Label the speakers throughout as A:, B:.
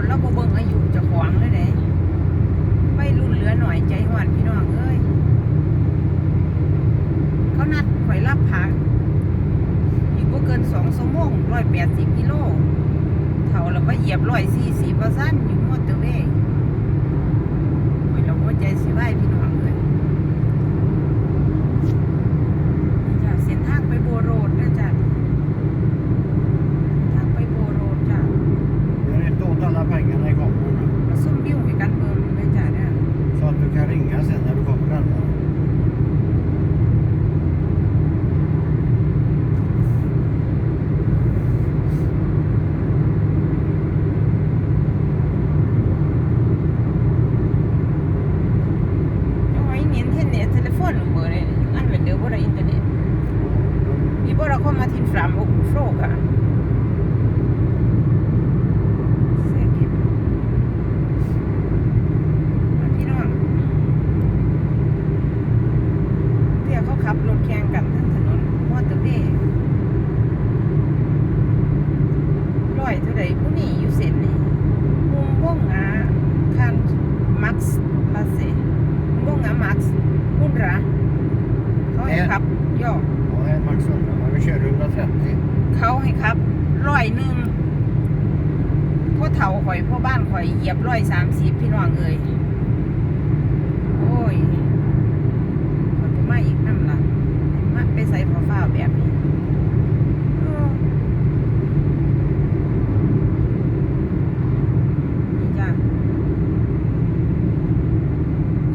A: ดแล้วบ่เบิ่งอายุจะขวางเลยเด้ไม่รุ่นเหลือหน่อยใจหวานพี่น้องเอ้ยเขานัดข่อยรับผักอยู่ก็เกินสองชั่มงร้อยแป
B: ดสิบกิโลเท่า
A: แล้วว่เหยียบร้อย
B: สี่สิบปอร์เซ็นอ
A: ยู่มอเตอร์เวย์ข่อยเราก็ใจสิไหวพี่น้อง fram och fråga. Säkert. Ja, พี่น้องเดี๋ยวเขาขับรถแข่งกันทั้งถนนมอเตอร์เวย์ร้อยเท่าใดผู้นี้อยู่เส้นนี้มุมว่องงาคันมักซ์ลาเซมุมว่องงามักซ์หุ่นระเขาให้ขับย่อ
B: Ja, det är max 100. Men vi kör 130.
A: เขาให้ครับร้อยหนึ่งพ่อเฒ่าข่อยพ่อบ้านข่อยเหยียบร้อยสามสิบพี่น้องเอ้ยโอ้ยมันจะมาอีกนั่นล่ะมาไปใส่ผ้าฝ้าวแบบนี้เออนี่จ้ะ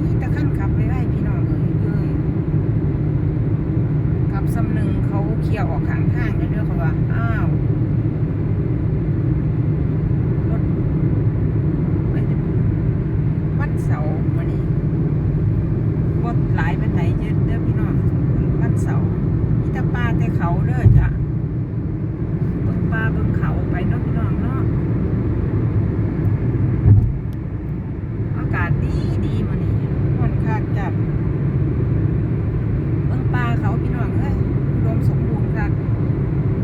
A: นี่ตะขั้นขับไปไว้พี่น้องเอ้ยเอ้ย กับสำนึงเขาเคลี ยร์ออกข้างทางเด้อเขาว่าอ้าวรถวันเสาร์วันนี้รถหลายเป็นไหนเยอะเด้อพี่น้องวันเสาร์มีแต่ป่าแต่เขาเด้อจ้ะเบิ่งป่าเบิ่งเขาไปเนาะพี่น้องเนาะอากาศดีดีมื้อนี้ค่อนข้างจะ เบิ่งป่าเขาพี่น้องเอ้ยอุดมสมบูรณ์ค่ะ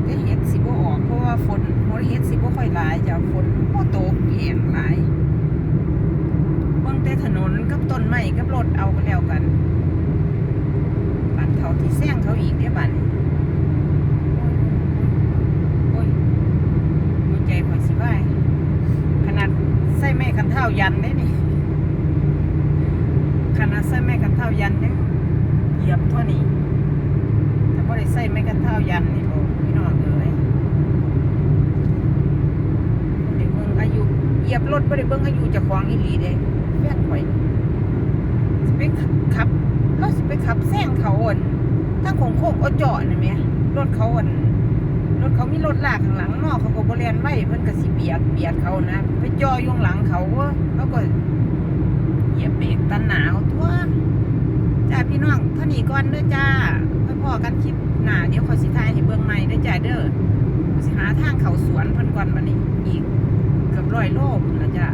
A: แต่เห็ดสิบ่ออกเพราะว่าฝนโมเห็ดสิบ่ค่อยหลายจ้ะฝนบ่ตกแห้งหลายเบิ่งแต่ถนนกับต้นไม้กับรถเอาก็แล้วกันบ้านเขาที่แซงเขาอีกเด้บ้านโอ้ยหัวใจข่อยสิวายขนาดใส่ไม้กันเท้ายันเด้นี่ขนาดใส่ไม้กันเท้ายันเด้เหยียบเท่านี้แต่พอได้ใส่ไม้กันเท้ายันนี่บอกพี่น้องเอ้ยเดี๋ยวเบิ่งอายุเหยียบรถบ่ได้เบิ่งอายุจะของอีหลีเด้แฟนข่อย ไปขับเราสิไปขับแซงเขาอ่อนถ้าโค้งโค้งเอาเจาะนี่แหมรถเขาอ่อนรถเขามีรถลากข้างหลังนาะเขาก็บ่แล่นไว้เพิ่นก็สิเบียดเบียดเขานะไปจ่ออยู่ข้างหลังเขาว้อเขาก็เหยียบเบรกตันหนาวทั่วจ้าพี่น้องเท่านี้ก่อนเด้อจ้าไว้พอกันคลิปหนาเดี๋ยวขอสิถ่ายให้เบิ่งใหม่เด้อจ้าเด้อสิหาทางเขาสวนเพิ่นก่อนบัดนี้อีกเกือบร้อยโลพุ่นะจ้า